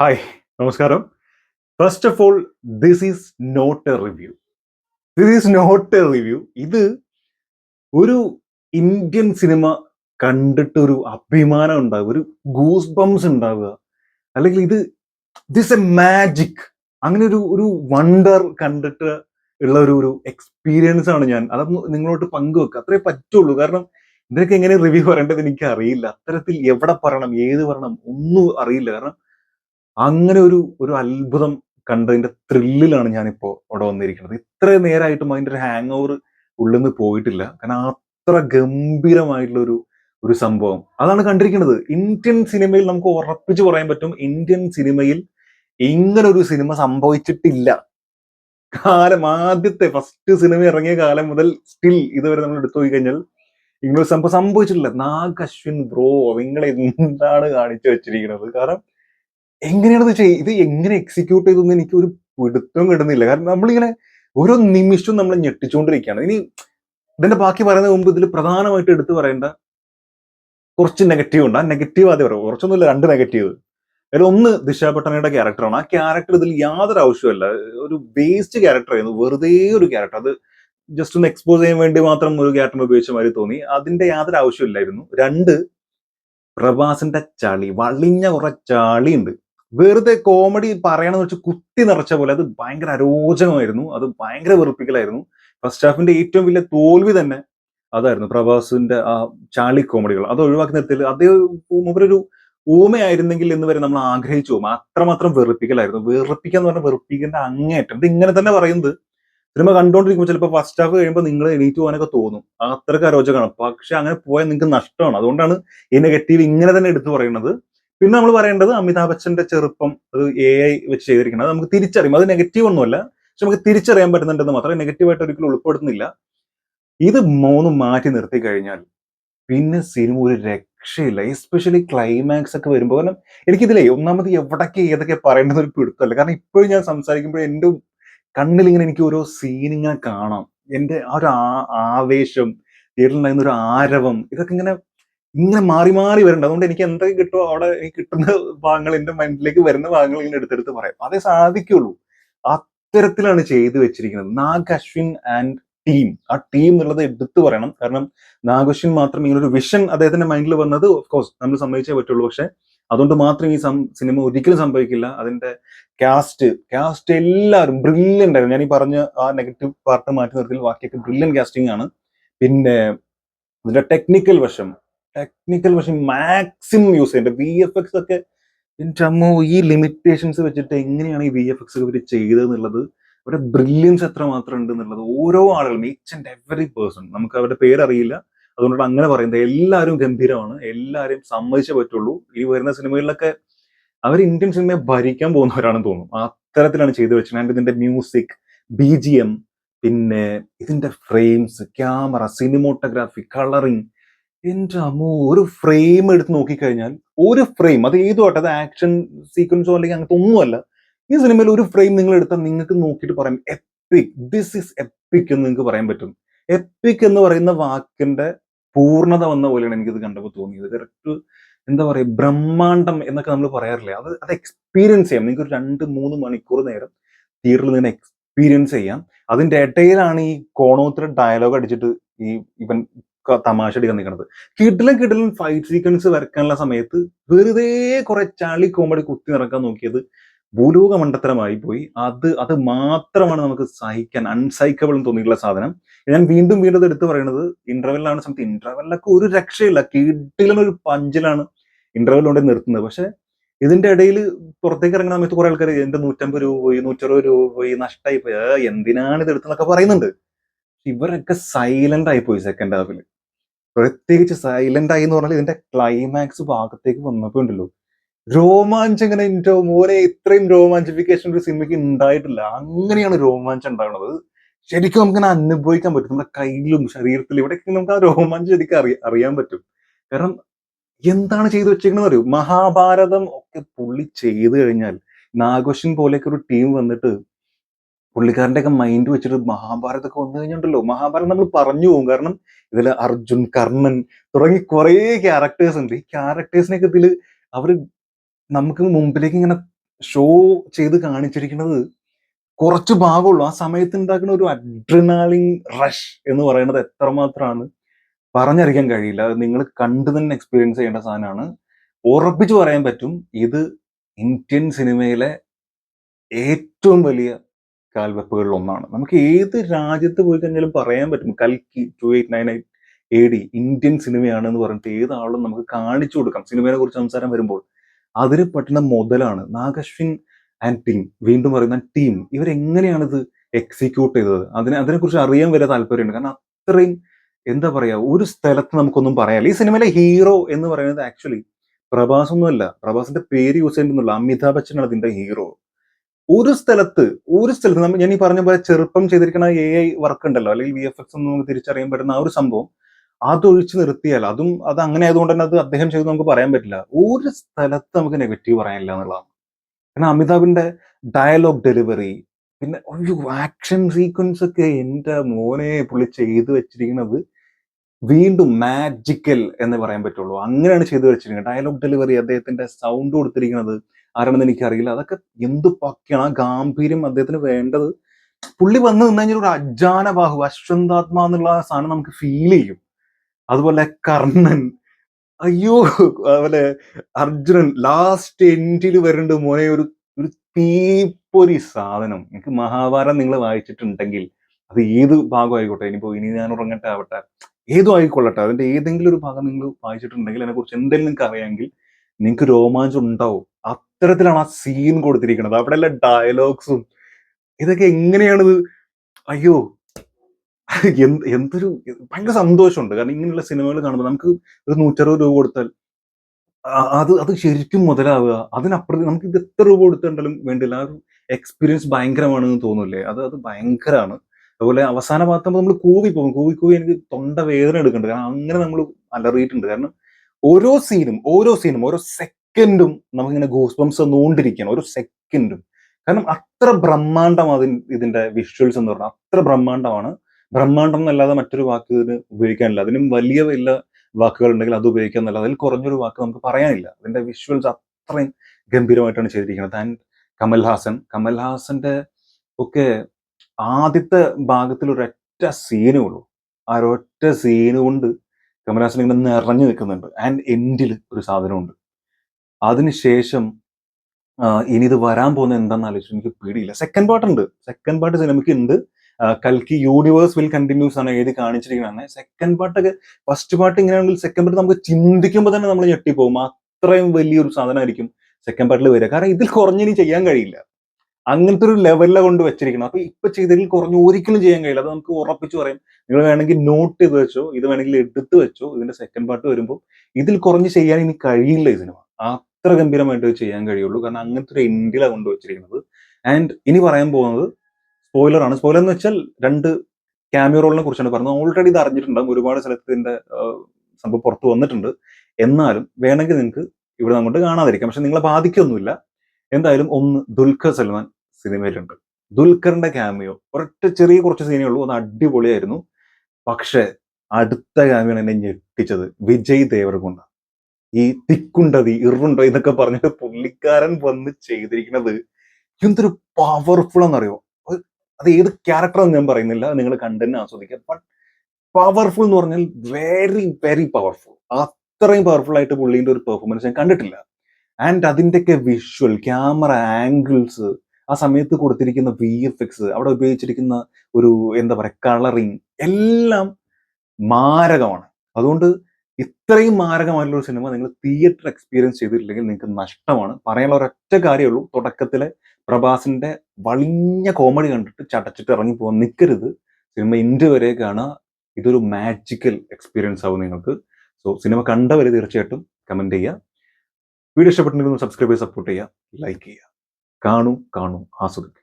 Hi നമസ്കാരം. First of all this is not a review this is not a review ഇത് ഒരു Indian cinema കണ്ടിട്ട് ഒരു അഭിമാനം ഉണ്ടാവുക ഒരു ഗൂസ് ബംസ് ഉണ്ടാവുക. അല്ലെങ്കിൽ ഇത് ദിസ് എ മാജിക് അങ്ങനെ ഒരു ഒരു വണ്ടർ കണ്ടിട്ട് ഉള്ള ഒരു ഒരു എക്സ്പീരിയൻസ് ആണ് ഞാൻ. അതൊന്ന് നിങ്ങളോട്ട് പങ്കുവെക്കുക അത്രേ പറ്റുള്ളൂ. കാരണം ഇതിനൊക്കെ എങ്ങനെ റിവ്യൂ പറയേണ്ടത് എനിക്ക് അറിയില്ല അത്തരത്തിൽ എവിടെ പറയണം ഏത് പറയണം ഒന്നും അറിയില്ല. കാരണം അങ്ങനെ ഒരു ഒരു അത്ഭുതം കണ്ടതിന്റെ ത്രില്ലിലാണ് ഞാനിപ്പോ അവിടെ വന്നിരിക്കുന്നത്. ഇത്ര നേരമായിട്ടും അതിന്റെ ഒരു ഹാങ് ഓവർ ഉള്ളിൽ നിന്ന് പോയിട്ടില്ല. കാരണം അത്ര ഗംഭീരമായിട്ടുള്ള ഒരു ഒരു സംഭവം. അതാണ് കണ്ടിരിക്കുന്നത്. ഇന്ത്യൻ സിനിമയിൽ നമുക്ക് ഉറപ്പിച്ചു പറയാൻ പറ്റും ഇന്ത്യൻ സിനിമയിൽ ഇങ്ങനെ ഒരു സിനിമ സംഭവിച്ചിട്ടില്ല. കാലം ആദ്യത്തെ ഫസ്റ്റ് സിനിമ ഇറങ്ങിയ കാലം മുതൽ സ്റ്റിൽ ഇതുവരെ നമ്മൾ എടുത്തു പോയി കഴിഞ്ഞാൽ ഇങ്ങനെ സംഭവം സംഭവിച്ചിട്ടില്ല. നാഗ് അശ്വിൻ ബ്രോ നിങ്ങൾ എന്താണ് കാണിച്ചു വെച്ചിരിക്കുന്നത്? കാരണം എങ്ങനെയാണ് ഇത് ചെയ്യ ഇത് എങ്ങനെ എക്സിക്യൂട്ട് ചെയ്തെന്ന് എനിക്ക് ഒരു പിടുത്തം കിട്ടുന്നില്ല. കാരണം നമ്മളിങ്ങനെ ഓരോ നിമിഷവും നമ്മൾ ഞെട്ടിച്ചുകൊണ്ടിരിക്കുകയാണ്. ഇനി ഇതിന്റെ ബാക്കി പറയുന്ന മുമ്പ് ഇതിൽ പ്രധാനമായിട്ട് എടുത്തു പറയേണ്ട കുറച്ച് നെഗറ്റീവ് ഉണ്ട്. ആ നെഗറ്റീവ് ആദ്യം പറയാം. കുറച്ചൊന്നുമില്ല രണ്ട് നെഗറ്റീവ് അതിൽ ഒന്ന് ദിശ പട്ടണയുടെ ക്യാരക്ടറാണ് ആ ക്യാരക്ടർ ഇതിൽ യാതൊരു ആവശ്യമല്ല ഒരു വേസ്റ്റ് ക്യാരക്ടർ ആയിരുന്നു. വെറുതെ ഒരു ക്യാരക്ടർ അത് ജസ്റ്റ് ഒന്ന് എക്സ്പോസ് ചെയ്യാൻ വേണ്ടി മാത്രം ഒരു ക്യാരക്ടർ ഉപയോഗിച്ച മാതിരി തോന്നി. അതിന്റെ യാതൊരു ആവശ്യമില്ലായിരുന്നു രണ്ട് പ്രഭാസിന്റെ ചളി വളിഞ്ഞ കുറെ ചളി ഉണ്ട് വെറുതെ കോമഡി പറയണമെന്ന് വെച്ച് കുത്തി നിറച്ച പോലെ അത് ഭയങ്കര അരോചകമായിരുന്നു. അത് ഭയങ്കര വെറുപ്പിക്കലായിരുന്നു. ഫസ്റ്റ് ഹാഫിന്റെ ഏറ്റവും വലിയ തോൽവി തന്നെ അതായിരുന്നു പ്രഭാസിന്റെ ആ ചാളി കോമഡികൾ അത് ഒഴിവാക്കി നിർത്തിയാൽ അതേ മൂപ്പരൊരു ഊമയായിരുന്നെങ്കിൽ എന്ന് വരെ നമ്മൾ ആഗ്രഹിച്ചു പോകും. അത്രമാത്രം വെറുപ്പിക്കലായിരുന്നു. വെറുപ്പിക്കാന്ന് പറഞ്ഞാൽ വെറുപ്പിക്കേണ്ട അങ്ങേറ്റം ഇത് ഇങ്ങനെ തന്നെ പറയുന്നത്. സിനിമ കണ്ടുകൊണ്ടിരിക്കുമ്പോൾ ചിലപ്പോൾ ഫസ്റ്റ് ഹാഫ് കഴിയുമ്പോൾ നിങ്ങൾ എണീറ്റ് പോകാനൊക്കെ തോന്നും. അത്രയ്ക്ക് അരോചകമാണ്. പക്ഷെ അങ്ങനെ പോയാൽ നിങ്ങൾക്ക് നഷ്ടമാണ്. അതുകൊണ്ടാണ് ഈ നെഗറ്റീവ് ഇങ്ങനെ തന്നെ എടുത്തു പറയുന്നത്. പിന്നെ നമ്മൾ പറയേണ്ടത് അമിതാഭ് ബച്ചന്റെ ചെറുപ്പം അത് എ ഐ വെച്ച് ചെയ്തിരിക്കുന്നത് അത് നമുക്ക് തിരിച്ചറിയും. അത് നെഗറ്റീവ് ഒന്നുമല്ല. പക്ഷെ നമുക്ക് തിരിച്ചറിയാൻ പറ്റുന്നുണ്ടെന്ന് മാത്രമേ നെഗറ്റീവായിട്ട് ഒരിക്കലും ഉൾപ്പെടുത്തുന്നില്ല. ഇത് മൂന്നും മാറ്റി നിർത്തി കഴിഞ്ഞാൽ പിന്നെ സിനിമ ഒരു രക്ഷയില്ല. എസ്പെഷ്യലി ക്ലൈമാക്സ് ഒക്കെ വരുമ്പോൾ കാരണം എനിക്കിതിലേ ഒന്നാമത് എവിടൊക്കെ ഏതൊക്കെ പറയേണ്ടത് ഒരു പിടുത്തമല്ല. കാരണം ഇപ്പോഴും ഞാൻ സംസാരിക്കുമ്പോൾ എന്റെ കണ്ണിൽ ഇങ്ങനെ എനിക്ക് ഓരോ സീൻ ഇങ്ങനെ കാണാം. എന്റെ ആ ഒരു ആവേശം തിയേറ്ററിലുണ്ടായിരുന്ന ഒരു ആരവം ഇതൊക്കെ ഇങ്ങനെ ഇങ്ങനെ മാറി മാറി വരുന്നുണ്ട് അതുകൊണ്ട് എനിക്ക് എന്തൊക്കെ കിട്ടുമോ അവിടെ എനിക്ക് കിട്ടുന്ന ഭാഗങ്ങൾ എന്റെ മൈൻഡിലേക്ക് വരുന്ന ഭാഗങ്ങൾ ഇങ്ങനെ എടുത്തെടുത്ത് പറയാം. അതേ സാധിക്കുള്ളൂ. അത്തരത്തിലാണ് ചെയ്തു വെച്ചിരിക്കുന്നത്. Nag Ashwin and team. ആ ടീം എന്നുള്ളത് എടുത്തു പറയണം. കാരണം നാഗശ്വിൻ മാത്രം ഇങ്ങനെ ഒരു വിഷൻ അദ്ദേഹത്തിന്റെ മൈൻഡിൽ വന്നത് ഓഫ് കോഴ്സ് നമ്മൾ സമ്മതിച്ചേ പറ്റുള്ളൂ. പക്ഷെ അതുകൊണ്ട് മാത്രം ഈ സിനിമ ഒരിക്കലും സംഭവിക്കില്ല. അതിന്റെ കാസ്റ്റ് കാസ്റ്റ് എല്ലാവരും ബ്രില്യന്റ് ആയിരുന്നു. ഞാൻ ഈ പറഞ്ഞ ആ നെഗറ്റീവ് പാർട്ട് മാറ്റി നിർത്തി ബാക്കിയൊക്കെ ബ്രില്യൻ കാസ്റ്റിംഗ് ആണ്. പിന്നെ ഇതിന്റെ ടെക്നിക്കൽ വശം. ടെക്നിക്കൽ പക്ഷെ മാക്സിമം യൂസ് ചെയ്യേണ്ടത് വി എഫ് എക്സ് ഒക്കെ എന്റെ അമ്മ ഈ ലിമിറ്റേഷൻസ് വെച്ചിട്ട് എങ്ങനെയാണ് ഈ വി എഫ് എക്സ് ഇവർ ചെയ്തതെന്നുള്ളത് അവരുടെ ബ്രില്യൻസ് എത്ര മാത്രം ഉണ്ട് എന്നുള്ളത് ഓരോ ആളുകളും ഈച്ച് ആൻഡ് എവറി പേഴ്സൺ നമുക്ക് അവരുടെ പേരറിയില്ല. അതുകൊണ്ടാണ് അങ്ങനെ പറയുന്നത്. എല്ലാവരും ഗംഭീരമാണ്. എല്ലാവരെയും സമ്മതിച്ചേ പറ്റുള്ളൂ. ഈ വരുന്ന സിനിമകളിലൊക്കെ അവർ ഇന്ത്യൻ സിനിമയെ ഭരിക്കാൻ പോകുന്നവരാണെന്ന് തോന്നും അത്തരത്തിലാണ് ചെയ്തു വെച്ചിട്ടുണ്ട് ഇതിന്റെ മ്യൂസിക് ബി ജി എം പിന്നെ ഇതിന്റെ ഫ്രെയിംസ് ക്യാമറ സിനിമോട്ടോഗ്രാഫി കളറിങ് എന്റെ അമ്മോ ഒരു ഫ്രെയിം എടുത്ത് നോക്കിക്കഴിഞ്ഞാൽ ഒരു ഫ്രെയിം അത് ഏതു ആട്ടെ അത് ആക്ഷൻ സീക്വൻസോ അല്ലെങ്കിൽ അങ്ങനത്തെ ഒന്നുമല്ല ഈ സിനിമയിൽ ഒരു ഫ്രെയിം നിങ്ങൾ എടുത്താൽ നിങ്ങൾക്ക് നോക്കിയിട്ട് പറയാം എപ്പിക് ദിസ് ഇസ് എപ്പിക് എന്ന് നിങ്ങൾക്ക് പറയാൻ പറ്റും. എപ്പിക് എന്ന് പറയുന്ന വാക്കിന്റെ പൂർണത വന്ന പോലെയാണ് എനിക്കിത് കണ്ടപ്പോൾ തോന്നിയത്. കറക്റ്റ് എന്താ പറയുക ബ്രഹ്മാണ്ടം എന്നൊക്കെ നമ്മൾ പറയാറില്ലേ അത് അത് എക്സ്പീരിയൻസ് ചെയ്യാം. നിങ്ങൾക്ക് ഒരു രണ്ട് മൂന്ന് മണിക്കൂർ നേരം തിയേറ്ററിൽ നിന്ന് എക്സ്പീരിയൻസ് ചെയ്യാം. അതിന്റെ ഇടയിലാണ് ഈ കോണോത്ര ഡയലോഗ് അടിച്ചിട്ട് ഈ ഇവൻ തമാശ അടിക്കാൻ നിൽക്കുന്നത് കിഡിലും കിടിലൻ ഫൈറ്റ് സീക്വൻസ് വരക്കാനുള്ള സമയത്ത് വെറുതെ കുറെ ചളി കോമഡി കുത്തി നിറക്കാൻ നോക്കിയത് ഭൂലോക മണ്ടത്തരമായി പോയി. അത് അത് മാത്രമാണ് നമുക്ക് സഹിക്കാൻ അൺസൈക്കബിൾ എന്ന് തോന്നിയിട്ടുള്ള സാധനം. ഞാൻ വീണ്ടും വീണ്ടും എടുത്തു പറയുന്നത് ഇന്റർവെല്ലാണ് സമയത്ത്. ഇന്റർവെല്ലൊക്കെ ഒരു രക്ഷയില്ല. ഒരു പഞ്ചിലാണ് ഇന്റർവെൽ കൊണ്ട് നിർത്തുന്നത്. പക്ഷെ ഇതിന്റെ ഇടയിൽ പുറത്തേക്ക് ഇറങ്ങുന്ന സമയത്ത് കുറെ ആൾക്കാർ എന്റെ നൂറ്റമ്പത് രൂപ പോയി നൂറ്ററുപത് രൂപ പോയി നഷ്ടമായി പോയി. എന്തിനാണ് ഇത് എടുത്തെന്നൊക്കെ പറയുന്നുണ്ട്. ഇവരൊക്കെ സൈലന്റ് ആയി പോയി സെക്കൻഡ് ഹാഫിൽ പ്രത്യേകിച്ച് സൈലന്റ് ആയി എന്ന് പറഞ്ഞാൽ ഇതിന്റെ ക്ലൈമാക്സ് ഭാഗത്തേക്ക് വന്നപ്പോ ഉണ്ടല്ലോ രോമാഞ്ചം ഇങ്ങനെ മോനെ ഇത്രയും രോമാഞ്ചിഫിക്കേഷൻ ഒരു സിനിമയ്ക്ക് ഉണ്ടായിട്ടില്ല അങ്ങനെയാണ് രോമാഞ്ചം ഉണ്ടാകുന്നത് ശരിക്കും നമുക്കിങ്ങനെ അനുഭവിക്കാൻ പറ്റും. നമ്മുടെ കയ്യിലും ശരീരത്തിലും ഇവിടെയൊക്കെ നമുക്ക് ആ രോമാഞ്ചം ശരിക്കും അറിയ അറിയാൻ പറ്റും. കാരണം എന്താണ് ചെയ്തു വെച്ചേക്കണെന്ന് അറിയൂ? മഹാഭാരതം ഒക്കെ പുള്ളി ചെയ്തു കഴിഞ്ഞാൽ നാഗോഷൻ പോലെയൊക്കെ ഒരു ടീം വന്നിട്ട് പുള്ളിക്കാരന്റെ ഒക്കെ മൈൻഡ് വെച്ചിട്ട് മഹാഭാരതമൊക്കെ വന്നു കഴിഞ്ഞിട്ടുണ്ടല്ലോ. മഹാഭാരതം നമ്മൾ പറഞ്ഞു പോകും. കാരണം ഇതിൽ അർജുൻ കർണൻ തുടങ്ങി കുറേ ക്യാരക്ടേഴ്സ് ഉണ്ട്. ഈ ക്യാരക്ടേഴ്സിനൊക്കെ ഇതിൽ അവർ നമുക്ക് മുമ്പിലേക്ക് ഇങ്ങനെ ഷോ ചെയ്ത് കാണിച്ചിരിക്കുന്നത് കുറച്ച് ഭാഗമുള്ളൂ. ആ സമയത്ത് ഉണ്ടാക്കുന്ന ഒരു അഡ്രിനാലിൻ റഷ് എന്ന് പറയുന്നത് എത്രമാത്രമാണ് പറഞ്ഞറിയിക്കാൻ കഴിയില്ല. നിങ്ങൾ കണ്ടു തന്നെ എക്സ്പീരിയൻസ് ചെയ്യേണ്ട സാധനമാണ്. ഉറപ്പിച്ചു പറയാൻ പറ്റും ഇത് ഇന്ത്യൻ സിനിമയിലെ ഏറ്റവും വലിയ കാൽവെപ്പുകളിൽ ഒന്നാണ് നമുക്ക് ഏത് രാജ്യത്ത് പോയി കഴിഞ്ഞാലും പറയാൻ പറ്റും. കൽക്കി two eight nine eight A D Indian സിനിമയാണ് എന്ന് പറഞ്ഞിട്ട് ഏതാളും നമുക്ക് കാണിച്ചു കൊടുക്കാം. സിനിമയെ കുറിച്ച് സംസാരം വരുമ്പോൾ അതിന് പറ്റുന്ന മുതലാണ് നാഗശ്വിൻ ആൻഡ് ടീം വീണ്ടും പറയുന്ന ടീം ഇവരെങ്ങനെയാണ് ഇത് എക്സിക്യൂട്ട് ചെയ്തത്? അതിനെ അതിനെക്കുറിച്ച് അറിയാൻ വരെ താല്പര്യമുണ്ട്. കാരണം അത്രയും എന്താ പറയാ ഒരു സ്ഥലത്ത് നമുക്കൊന്നും പറയാനില്ല. ഈ സിനിമയിലെ ഹീറോ എന്ന് പറയുന്നത് ആക്ച്വലി പ്രഭാസ് ഒന്നുമല്ല പ്രഭാസിന്റെ പേര് യൂസ് ചെയ്യുന്നുള്ള അമിതാഭ് ബച്ചനാണ് അതിന്റെ ഹീറോ ഒരു സ്ഥലത്ത് ഒരു സ്ഥലത്ത് നമ്മൾ ഞാൻ ഈ പറഞ്ഞ പോലെ ചെറുപ്പം ചെയ്തിരിക്കുന്ന എ ഐ വർക്ക് ഉണ്ടല്ലോ അല്ലെങ്കിൽ വി എഫ് എക്സ് എന്ന് നമുക്ക് തിരിച്ചറിയാൻ പറ്റുന്ന ആ ഒരു സംഭവം അതൊഴിച്ച് നിർത്തിയാൽ അതും അത് അങ്ങനെ ആയതുകൊണ്ട് തന്നെ അത് അദ്ദേഹം ചെയ്ത് നമുക്ക് പറയാൻ പറ്റില്ല. ഒരു സ്ഥലത്ത് നമുക്ക് നെഗറ്റീവ് പറയാനില്ല എന്നുള്ളതാണ്. കാരണം അമിതാഭിന്റെ ഡയലോഗ് ഡെലിവറി പിന്നെ ഒരു ആക്ഷൻ സീക്വൻസ് ഒക്കെ എന്റെ മോനെ പുള്ളി ചെയ്തു വെച്ചിരിക്കുന്നത് വീണ്ടും മാജിക്കൽ എന്ന് പറയാൻ പറ്റുള്ളൂ. അങ്ങനെയാണ് ചെയ്തു വെച്ചിരിക്കുന്നത്. ഡയലോഗ് ഡെലിവറി അദ്ദേഹത്തിന്റെ സൗണ്ട് കൊടുത്തിരിക്കുന്നത് ആരാണെന്ന് എനിക്കറിയില്ല. അതൊക്കെ എന്ത് പക്കയാണ് ആ ഗാംഭീര്യം അദ്ദേഹത്തിന് വേണ്ടത്? പുള്ളി വന്ന് നിന്ന് കഴിഞ്ഞാൽ ഒരു അജാന ബാഹു അശ്വന്താത്മ എന്നുള്ള സാധനം നമുക്ക് ഫീൽ ചെയ്യും. അതുപോലെ കർണൻ. അയ്യോ അതുപോലെ അർജുനൻ ലാസ്റ്റ് എൻഡിൽ വരേണ്ട മോനെ ഒരു ഒരു തീപ്പൊരി സാധനം. എനിക്ക് മഹാഭാരതം നിങ്ങൾ വായിച്ചിട്ടുണ്ടെങ്കിൽ അത് ഏത് ഭാഗം ആയിക്കോട്ടെ ഇനിയിപ്പോ ഇനി ഞാൻ ഉറങ്ങട്ടെ ആവട്ടെ. ഏതും ആയിക്കൊള്ളട്ടെ. അതിന്റെ ഏതെങ്കിലും ഒരു ഭാഗം നിങ്ങൾ വായിച്ചിട്ടുണ്ടെങ്കിൽ അതിനെ കുറിച്ച് എന്തെങ്കിലും നിങ്ങൾക്ക് അറിയാമെങ്കിൽ നിങ്ങൾക്ക് രോമാഞ്ചം ഉണ്ടാവും. അത്തരത്തിലാണ് ആ സീൻ കൊടുത്തിരിക്കുന്നത്. അവിടെ എല്ലാ ഡയലോഗ്സും ഇതൊക്കെ എങ്ങനെയാണിത്? അയ്യോ എന്ത് എന്തൊരു ഭയങ്കര സന്തോഷമുണ്ട്. കാരണം ഇങ്ങനെയുള്ള സിനിമകൾ കാണുമ്പോൾ നമുക്ക് ഒരു നൂറ്ററുപത് രൂപ കൊടുത്താൽ അത് അത് ശരിക്കും മുതലാവുക. അതിനപ്പുറത്ത് നമുക്ക് ഇത് എത്ര രൂപ കൊടുത്തിട്ടുണ്ടാലും വേണ്ടില്ല. ആ ഒരു എക്സ്പീരിയൻസ് ഭയങ്കരമാണെന്ന് തോന്നില്ലേ? അത് അത് ഭയങ്കരമാണ്. അതുപോലെ അവസാന ഭാഗത്താകുമ്പോൾ നമ്മൾ കൂവി പോകും കൂവി കൂവി എനിക്ക് തൊണ്ട വേദന എടുക്കുന്നുണ്ട്. കാരണം അങ്ങനെ നമ്മൾ അലറിയിട്ടുണ്ട്. കാരണം ഓരോ സീനും ഓരോ സീനും ഓരോ സെക്കൻഡും നമുക്കിങ്ങനെ ഗൂസ് ബംസ് നോണ്ടിരിക്കണം ഒരു സെക്കൻഡും കാരണം അത്ര ബ്രഹ്മാണ്ടം അതിന് ഇതിന്റെ വിഷ്വൽസ് എന്ന് പറഞ്ഞാൽ അത്ര ബ്രഹ്മാണ്ടമാണ് ബ്രഹ്മാണ്ടം എന്നല്ലാതെ മറ്റൊരു വാക്ക് ഇതിന് ഉപയോഗിക്കാനില്ല. അതിനും വലിയ വലിയ വാക്കുകൾ ഉണ്ടെങ്കിൽ അത് ഉപയോഗിക്കാൻ എന്നല്ല അതിൽ കുറഞ്ഞൊരു വാക്ക് നമുക്ക് പറയാനില്ല. അതിന്റെ വിഷ്വൽസ് അത്രയും ഗംഭീരമായിട്ടാണ് ചെയ്തിരിക്കുന്നത്. ആൻഡ് കമൽഹാസൻ കമൽഹാസന്റെ ഒക്കെ ആദ്യത്തെ ഭാഗത്തിൽ ഒരൊറ്റ സീനേ ഉള്ളൂ. ആ ഒരൊറ്റ സീന് കൊണ്ട് കമൽഹാസൻ ഇങ്ങനെ നിറഞ്ഞു നിൽക്കുന്നുണ്ട്. ആൻഡ് എൻഡിൽ ഒരു സാധനമുണ്ട്. അതിനുശേഷം ഇനി ഇത് വരാൻ പോകുന്ന എന്താണെന്ന് ആലോചിച്ചു എനിക്ക് പേടിയില്ല. സെക്കൻഡ് പാർട്ട് ഉണ്ട്. സെക്കൻഡ് പാർട്ട് സിനിമയ്ക്ക് ഉണ്ട്. കൽക്കി യൂണിവേഴ്സ് വിൽ കണ്ടിന്യൂസ് ആണ് എഴുതി കാണിച്ചിരിക്കുന്നത്. സെക്കൻഡ് പാർട്ടൊക്കെ ഫസ്റ്റ് പാർട്ട് ഇങ്ങനെയാണെങ്കിൽ സെക്കൻഡ് പാർട്ട് നമുക്ക് ചിന്തിക്കുമ്പോൾ തന്നെ നമ്മൾ ഞെട്ടിപ്പോകും അത്രയും വലിയൊരു സാധനമായിരിക്കും സെക്കൻഡ് പാർട്ടിൽ വരിക. കാരണം ഇതിൽ കുറഞ്ഞിനി ചെയ്യാൻ കഴിയില്ല. അങ്ങനത്തെ ഒരു ലെവലിലാണ് കൊണ്ട് വെച്ചിരിക്കണം. അപ്പൊ ഇപ്പൊ ചെയ്തതിൽ കുറഞ്ഞ് ഒരിക്കലും ചെയ്യാൻ കഴിയില്ല. അത് നമുക്ക് ഉറപ്പിച്ചു പറയാം. നിങ്ങൾ വേണമെങ്കിൽ നോട്ട് ചെയ്ത് വെച്ചോ ഇത് വേണമെങ്കിൽ എടുത്ത് വെച്ചോ ഇതിന്റെ സെക്കൻഡ് പാർട്ട് വരുമ്പോൾ ഇതിൽ കുറഞ്ഞ് ചെയ്യാൻ ഇനി കഴിയില്ല ഈ സിനിമ അത്ര ഗംഭീരമായിട്ട് ചെയ്യാൻ കഴിയുള്ളൂ. കാരണം അങ്ങനത്തെ ഒരു എൻഡിലാണ് കൊണ്ടുവച്ചിരിക്കുന്നത്. ആൻഡ് ഇനി പറയാൻ പോകുന്നത് സ്പോയിലറാണ് സ്പോയിലർ എന്ന് വെച്ചാൽ രണ്ട് ക്യാമിയോ കുറിച്ചാണ് പറഞ്ഞത്. ഓൾറെഡി ഇത് അറിഞ്ഞിട്ടുണ്ടാകും ഒരുപാട് സ്ഥലത്ത് ഇതിന്റെ സംഭവം പുറത്ത് വന്നിട്ടുണ്ട്. എന്നാലും വേണമെങ്കിൽ നിങ്ങൾക്ക് ഇവിടെ അങ്ങോട്ട് കാണാതിരിക്കാം. പക്ഷെ നിങ്ങളെ ബാധിക്കൊന്നുമില്ല. എന്തായാലും ഒന്ന് ദുൽഖർ സൽമാൻ സിനിമയിലുണ്ട്. ദുൽഖറിന്റെ ക്യാമിയോ ഒരൊറ്റ ചെറിയ കുറച്ച് സീനേ ഉള്ളൂ. അത് അടിപൊളിയായിരുന്നു. പക്ഷെ അടുത്ത ക്യാമിയോ എന്നെ ഞെട്ടിച്ചത് വിജയ് ദേവരകൊണ്ട ഈ തിക്കുണ്ടതി ഇറുണ്ടോ എന്നൊക്കെ പറഞ്ഞിട്ട് പുള്ളിക്കാരൻ വന്ന് ചെയ്തിരിക്കുന്നത് എന്തൊരു പവർഫുൾ എന്നറിയോ അത് ഏത് ക്യാരക്ടർ ഞാൻ പറയുന്നില്ല നിങ്ങൾ കണ്ടന്നെ ആസ്വദിക്കുക ബട്ട് പവർഫുൾ എന്ന് പറഞ്ഞാൽ വെരി വെരി പവർഫുൾ അത്രയും പവർഫുൾ ആയിട്ട് പുള്ളിന്റെ ഒരു പെർഫോമൻസ് ഞാൻ കണ്ടിട്ടില്ല. ആൻഡ് അതിന്റെയൊക്കെ വിഷ്വൽ ക്യാമറ ആംഗിൾസ് ആ സമയത്ത് കൊടുത്തിരിക്കുന്ന വി എഫ് എക്സ് അവിടെ ഉപയോഗിച്ചിരിക്കുന്ന ഒരു എന്താ പറയുക കളറിങ് എല്ലാം മാരകമാണ്. അതുകൊണ്ട് ഇത്രയും മാരകമായിട്ടുള്ള സിനിമ നിങ്ങൾ തിയേറ്റർ എക്സ്പീരിയൻസ് ചെയ്തിട്ടില്ലെങ്കിൽ നിങ്ങൾക്ക് നഷ്ടമാണ്. പറയാനുള്ള ഒരൊറ്റ കാര്യമുള്ളൂ തുടക്കത്തിലെ പ്രഭാസിന്റെ വളിഞ്ഞ കോമഡി കണ്ടിട്ട് ചടച്ചിട്ട് ഇറങ്ങി പോകാൻ നിൽക്കരുത് സിനിമ ഇൻഡ് വരെ കാണുക ഇതൊരു മാജിക്കൽ എക്സ്പീരിയൻസ് ആവും നിങ്ങൾക്ക്. സോ സിനിമ കണ്ടവര് തീർച്ചയായിട്ടും കമന്റ് ചെയ്യുക. വീഡിയോ ഇഷ്ടപ്പെട്ടിട്ടുണ്ടെങ്കിൽ സബ്സ്ക്രൈബ് ചെയ്ത് സപ്പോർട്ട് ചെയ്യുക. ലൈക്ക് ചെയ്യുക. കാണൂ കാണൂ. ആസ്വദിക്കുക.